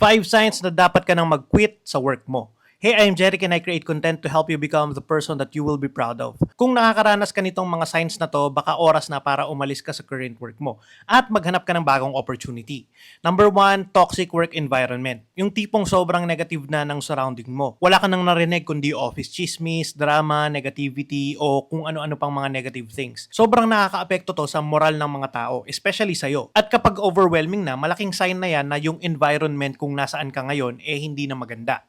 5 signs na dapat ka nang mag-quit sa work mo. Hey, I'm Jeric and I create content to help you become the person that you will be proud of. Kung nakakaranas ka nitong mga signs na to, baka oras na para umalis ka sa current work mo at maghanap ka ng bagong opportunity. Number one, toxic work environment. Yung tipong sobrang negative na ng surrounding mo. Wala ka nang narinig kundi office chismis, drama, negativity, o kung ano-ano pang mga negative things. Sobrang nakaka-apekto to sa moral ng mga tao, especially sa'yo. At kapag overwhelming na, malaking sign na yan na yung environment kung nasaan ka ngayon, eh hindi na maganda.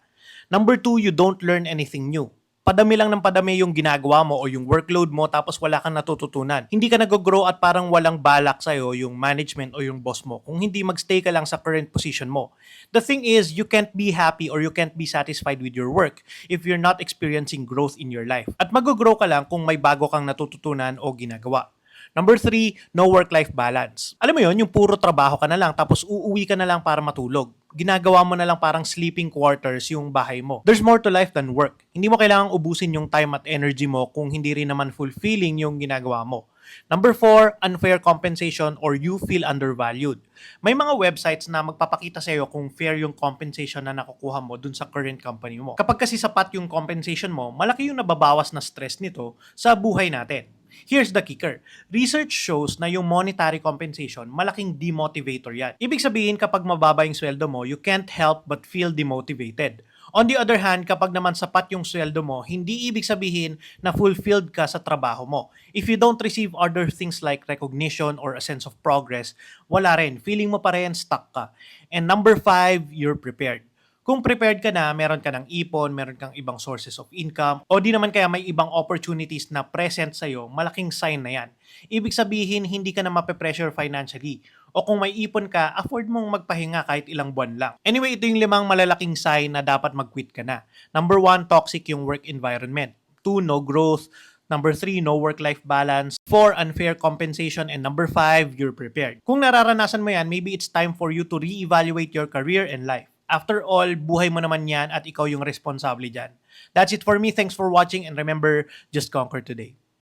Number two, you don't learn anything new. Padami lang ng padami yung ginagawa mo o yung workload mo tapos wala kang natututunan. Hindi ka nag-grow at parang walang balak sa'yo yung management o yung boss mo kung hindi magstay ka lang sa current position mo. The thing is, you can't be happy or you can't be satisfied with your work if you're not experiencing growth in your life. At mag-grow ka lang kung may bago kang natututunan o ginagawa. Number three, no work-life balance. Alam mo yon yung puro trabaho ka na lang tapos uuwi ka na lang para matulog. Ginagawa mo na lang parang sleeping quarters yung bahay mo. There's more to life than work. Hindi mo kailangang ubusin yung time at energy mo kung hindi rin naman fulfilling yung ginagawa mo. Number four, unfair compensation or you feel undervalued. May mga websites na magpapakita sa iyo kung fair yung compensation na nakukuha mo dun sa current company mo. Kapag kasi sapat yung compensation mo, malaki yung nababawas na stress nito sa buhay natin. Here's the kicker. Research shows na yung monetary compensation, malaking demotivator yan. Ibig sabihin kapag mababa yung sweldo mo, you can't help but feel demotivated. On the other hand, kapag naman sapat yung sweldo mo, hindi ibig sabihin na fulfilled ka sa trabaho mo. If you don't receive other things like recognition or a sense of progress, wala rin. Feeling mo pa rin stuck ka. And number five, you're prepared. Kung prepared ka na, meron ka ng ipon, meron kang ibang sources of income, o di naman kaya may ibang opportunities na present sa'yo, malaking sign na yan. Ibig sabihin, hindi ka na mape-pressure financially. O kung may ipon ka, afford mong magpahinga kahit ilang buwan lang. Anyway, ito yung limang malalaking sign na dapat mag-quit ka na. Number one, toxic yung work environment. Two, no growth. Number three, no work-life balance. Four, unfair compensation. And number five, you're prepared. Kung nararanasan mo yan, maybe it's time for you to reevaluate your career and life. After all, buhay mo naman yan at ikaw yung responsable dyan. That's it for me. Thanks for watching and remember, just conquer today.